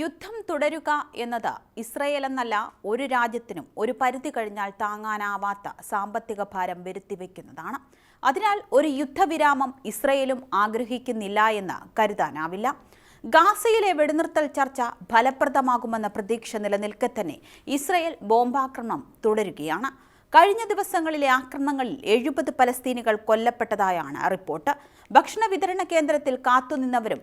യുദ്ധം തുടരുക എന്നത് ഇസ്രയേൽ എന്നല്ല ഒരു രാജ്യത്തിനും ഒരു പരിധി കഴിഞ്ഞാൽ താങ്ങാനാവാത്ത സാമ്പത്തിക ഭാരം വരുത്തിവെക്കുന്നതാണ്. അതിനാൽ ഒരു യുദ്ധവിരാമം ഇസ്രയേലും ആഗ്രഹിക്കുന്നില്ല എന്ന് കരുതാനാവില്ല. ഗാസയിലെ വെടിനിർത്തൽ ചർച്ച ഫലപ്രദമാകുമെന്ന പ്രതീക്ഷ നിലനിൽക്കെ തന്നെ ഇസ്രയേൽ ബോംബാക്രമണം തുടരുകയാണ്. കഴിഞ്ഞ ദിവസങ്ങളിലെ ആക്രമണങ്ങളിൽ എഴുപത് പലസ്തീനികൾ കൊല്ലപ്പെട്ടതായാണ് റിപ്പോർട്ട്. ഭക്ഷണ വിതരണ കേന്ദ്രത്തിൽ കാത്തുനിന്നവരും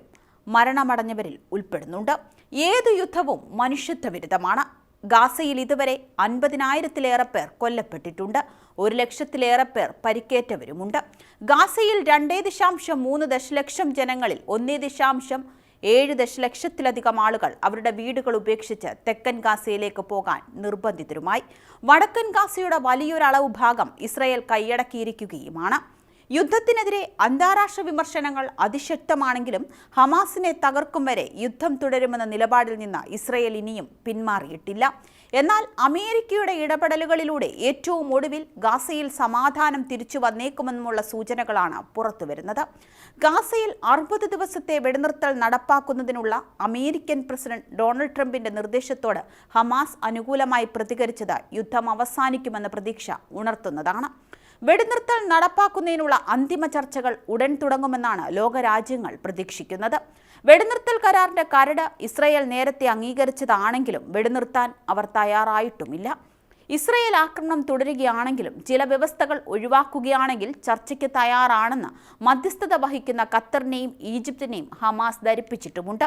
മരണമടഞ്ഞവരിൽ ഉൾപ്പെടുന്നുണ്ട്. ഏത് യുദ്ധവും മനുഷ്യത്വ വിരുദ്ധമാണ്. ഗാസയിൽ ഇതുവരെ അൻപതിനായിരത്തിലേറെ പേർ കൊല്ലപ്പെട്ടിട്ടുണ്ട്. ഒരു ലക്ഷത്തിലേറെ പേർ പരിക്കേറ്റവരുമുണ്ട്. ഗാസയിൽ രണ്ടേ ദശാംശം മൂന്ന് ദശലക്ഷം ജനങ്ങളിൽ ഒന്നേ ദശാംശം ഏഴ് ദശലക്ഷത്തിലധികം ആളുകൾ അവരുടെ വീടുകൾ ഉപേക്ഷിച്ച് തെക്കൻ ഗാസയിലേക്ക് പോകാൻ നിർബന്ധിതരുമായി. വടക്കൻ ഗാസയുടെ വലിയൊരളവ് ഭാഗം ഇസ്രയേൽ കൈയടക്കിയിരിക്കുകയുമാണ്. യുദ്ധത്തിനെതിരെ അന്താരാഷ്ട്ര വിമർശനങ്ങൾ അതിശക്തമാണെങ്കിലും ഹമാസിനെ തകർക്കും വരെ യുദ്ധം തുടരുമെന്ന നിലപാടിൽ നിന്ന് ഇസ്രയേൽ ഇനിയും പിന്മാറിയിട്ടില്ല. എന്നാൽ അമേരിക്കയുടെ ഇടപെടലുകളിലൂടെ ഏറ്റവും ഒടുവിൽ ഗാസയിൽ സമാധാനം തിരിച്ചു വന്നേക്കുമെന്നുമുള്ള സൂചനകളാണ് പുറത്തുവരുന്നത് ഗാസയിൽ അറുപത് ദിവസത്തെ വെടിനിർത്തൽ നടപ്പാക്കുന്നതിനുള്ള അമേരിക്കൻ പ്രസിഡന്റ് ഡൊണാൾഡ് ട്രംപിന്റെ നിർദ്ദേശത്തോട് ഹമാസ് അനുകൂലമായി പ്രതികരിച്ചത് യുദ്ധം അവസാനിക്കുമെന്ന പ്രതീക്ഷ ഉണർത്തുന്നതാണ്. വെടിനിർത്തൽ നടപ്പാക്കുന്നതിനുള്ള അന്തിമ ചർച്ചകൾ ഉടൻ തുടങ്ങുമെന്നാണ് ലോകരാജ്യങ്ങൾ പ്രതീക്ഷിക്കുന്നത്. വെടിനിർത്തൽ കരാറിന്റെ കരട് ഇസ്രയേൽ നേരത്തെ അംഗീകരിച്ചതാണെങ്കിലും വെടിനിർത്താൻ അവർ തയ്യാറായിട്ടുമില്ല. ഇസ്രയേൽ ആക്രമണം തുടരുകയാണെങ്കിലും ചില വ്യവസ്ഥകൾ ഒഴിവാക്കുകയാണെങ്കിൽ ചർച്ചയ്ക്ക് തയ്യാറാണെന്ന് മധ്യസ്ഥത വഹിക്കുന്ന ഖത്തറിനെയും ഈജിപ്തിനെയും ഹമാസ് ധരിപ്പിച്ചിട്ടുമുണ്ട്.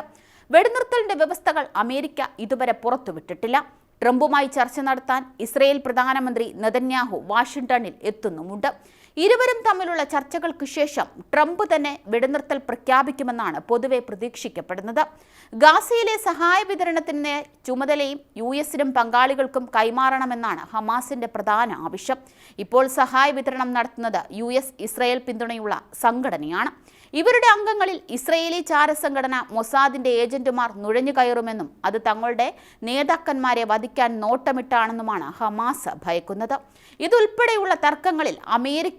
വെടിനിർത്തലിന്റെ വ്യവസ്ഥകൾ അമേരിക്ക ഇതുവരെ പുറത്തുവിട്ടിട്ടില്ല. ട്രംപുമായി ചർച്ച നടത്താൻ ഇസ്രയേൽ പ്രധാനമന്ത്രി നെതന്യാഹു വാഷിംഗ്ടണിൽ എത്തുന്നുമുണ്ട്. ഇരുവരും തമ്മിലുള്ള ചർച്ചകൾക്ക് ശേഷം ട്രംപ് തന്നെ വെടിനിർത്തൽ പ്രഖ്യാപിക്കുമെന്നാണ് പൊതുവെ പ്രതീക്ഷിക്കപ്പെടുന്നത്. ഗാസയിലെ സഹായ വിതരണത്തിന് ചുമതലയും യു എസിനും പങ്കാളികൾക്കും കൈമാറണമെന്നാണ് ഹമാസിന്റെ പ്രധാന ആവശ്യം. ഇപ്പോൾ സഹായ വിതരണം നടത്തുന്നത് യു എസ് ഇസ്രയേൽ പിന്തുണയുള്ള സംഘടനയാണ്. ഇവരുടെ അംഗങ്ങളിൽ ഇസ്രയേലി ചാരസംഘടന മൊസാദിന്റെ ഏജന്റുമാർ നുഴഞ്ഞു കയറുമെന്നും അത് തങ്ങളുടെ നേതാക്കന്മാരെ വധിക്കാൻ നോട്ടമിട്ടാണെന്നുമാണ് ഹമാസ് ഭയക്കുന്നത്. ഇതുൾപ്പെടെയുള്ള തർക്കങ്ങളിൽ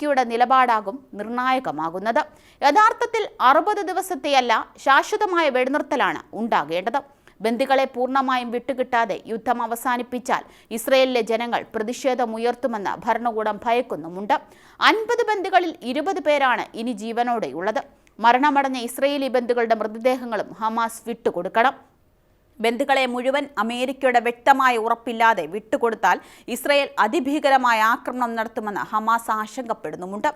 അമേരിക്കയുടെ നിലപാടാകും നിർണായകമാകുന്നത്. യഥാർത്ഥത്തിൽ അറുപത് ദിവസത്തെയല്ല ശാശ്വതമായ വെടിനിർത്തലാണ് ഉണ്ടാകേണ്ടത്. ബന്ദികളെ പൂർണമായും വിട്ടുകിട്ടാതെ യുദ്ധം അവസാനിപ്പിച്ചാൽ ഇസ്രയേലിലെ ജനങ്ങൾ പ്രതിഷേധമുയർത്തുമെന്ന് ഭരണകൂടം ഭയക്കുന്നുമുണ്ട്. അൻപത് ബന്ദികളിൽ ഇരുപത് പേരാണ് ഇനി ജീവനോടെയുള്ളത്. മരണമടഞ്ഞ ഇസ്രയേലി ബന്ധുക്കളുടെ മൃതദേഹങ്ങളും ഹമാസ് വിട്ടുകൊടുക്കണം. ബന്ധുക്കളെ മുഴുവൻ അമേരിക്കയുടെ വ്യക്തമായ ഉറപ്പില്ലാതെ വിട്ടുകൊടുത്താൽ ഇസ്രയേൽ അതിഭീകരമായ ആക്രമണം നടത്തുമെന്ന് ഹമാസ് ആശങ്കപ്പെടുന്നുമുണ്ട്.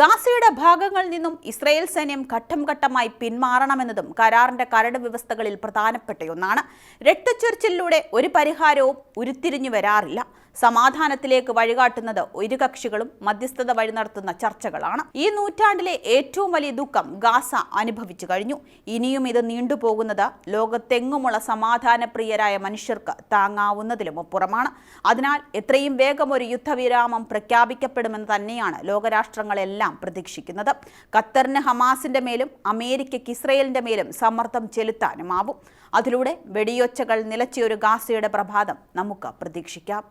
ഗാസയുടെ ഭാഗങ്ങളിൽ നിന്നും ഇസ്രയേൽ സൈന്യം ഘട്ടം ഘട്ടമായി പിന്മാറണമെന്നതും കരാറിന്റെ കരട് വ്യവസ്ഥകളിൽ പ്രധാനപ്പെട്ടയൊന്നാണ് രക്തച്ചൊരിച്ചിലൂടെ ഒരു പരിഹാരവും ഉരുത്തിരിഞ്ഞു വരാറില്ല. സമാധാനത്തിലേക്ക് വഴികാട്ടുന്നത് ഒരു കക്ഷികളും മധ്യസ്ഥത വഴി നടത്തുന്ന ചർച്ചകളാണ്. ഈ നൂറ്റാണ്ടിലെ ഏറ്റവും വലിയ ദുഃഖം ഗാസ അനുഭവിച്ചു കഴിഞ്ഞു. ഇനിയും ഇത് നീണ്ടുപോകുന്നത് ലോകത്തെങ്ങുമുള്ള സമാധാനപ്രിയരായ മനുഷ്യർക്ക് താങ്ങാവുന്നതിലും അപ്പുറമാണ് അതിനാൽ എത്രയും വേഗം ഒരു യുദ്ധവിരാമം പ്രഖ്യാപിക്കപ്പെടുമെന്ന് തന്നെയാണ് ലോകരാഷ്ട്രങ്ങളെല്ലാം പ്രതീക്ഷിക്കുന്നത്. ഖത്തറിന് ഹമാസിന്റെ മേലും അമേരിക്കയ്ക്ക് ഇസ്രയേലിന്റെ മേലും സമ്മർദ്ദം ചെലുത്താനുമാവും. അതിലൂടെ വെടിയൊച്ചകൾ നിലച്ചിയൊരു ഗാസയുടെ പ്രഭാതം നമുക്ക് പ്രതീക്ഷിക്കാം.